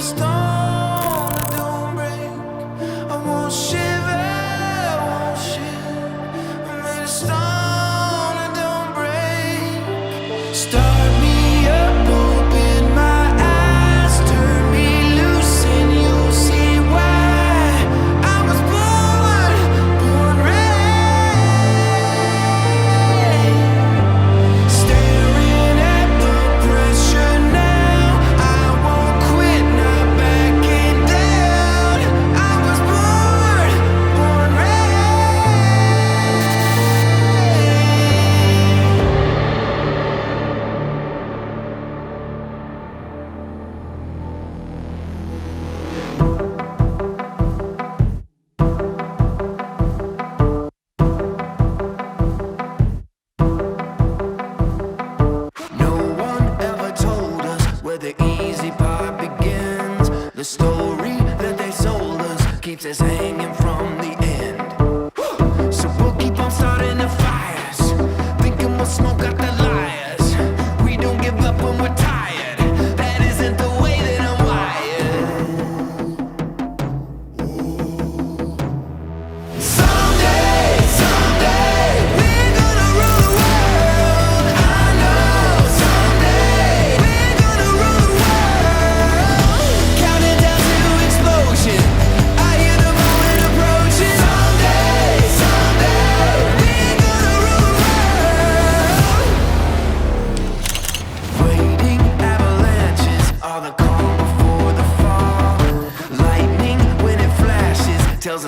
stop. just hanging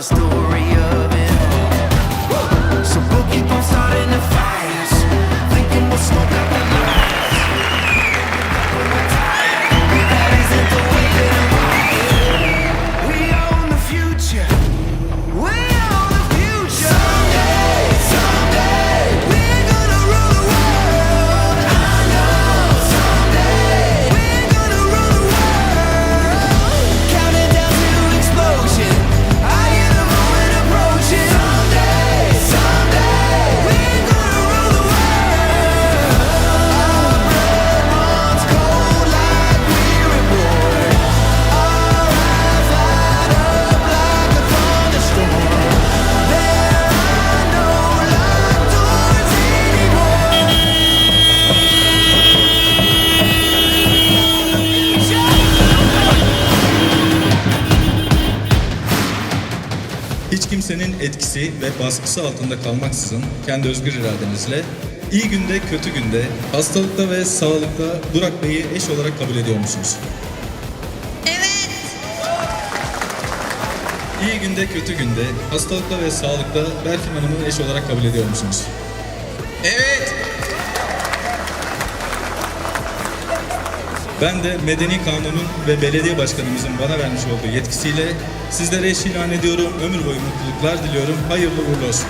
story. Etkisi ve baskısı altında kalmaksızın kendi özgür iradenizle iyi günde kötü günde hastalıkta ve sağlıkta Burak Bey'i eş olarak kabul ediyor musunuz? Evet. İyi günde kötü günde hastalıkta ve sağlıkta Berfin Hanım'ı eş olarak kabul ediyor musunuz? Evet. Ben de Medeni Kanun'un ve belediye başkanımızın bana vermiş olduğu yetkisiyle sizlere eş ilan ediyorum. Ömür boyu mutluluklar diliyorum. Hayırlı uğurlu olsun.